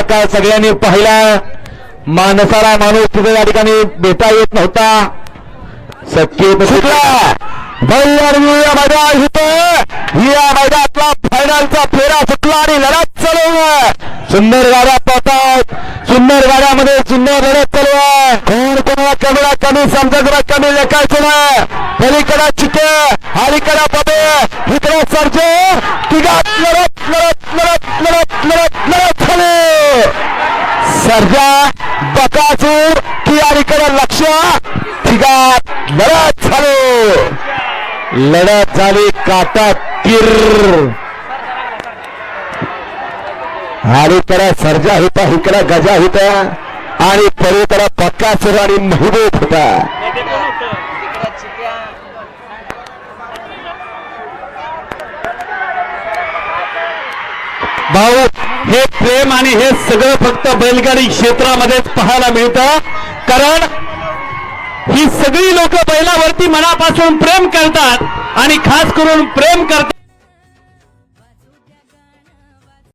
काळ सगळ्यांनी पाहिला. माणसाला माणूस तिथे या ठिकाणी भेटा येत नव्हता. शक्य सुटला. भैयारवी या मैदान इथं या मैदानातला फायनलचा फेरा सुटला आणि लढत चालू सुंदर गाड्या पाहतात सुंदर गाड्यामध्ये सुंदर लढत चालू आहे कोण कोणाला कमीला कमी समजा कमी लेखायचं ना पलीकडा चिके अलीकडा पदे. इकडे सर सर्जा बकासूर की लक्ष. ठिकाण लढत झाली. लढत झाली काटा तीर. अलीकडे सर्जा होता इकडे गजा होता. आणि पलीकडे बकासूर आणि महबूब होता. भाऊ हे प्रेम आणि हे सगळं फक्त बैलगाडी क्षेत्रामध्येच पाहायला मिळतं. कारण ही सगळी लोक बैलावरती मनापासून प्रेम करतात आणि खास करून प्रेम करतात.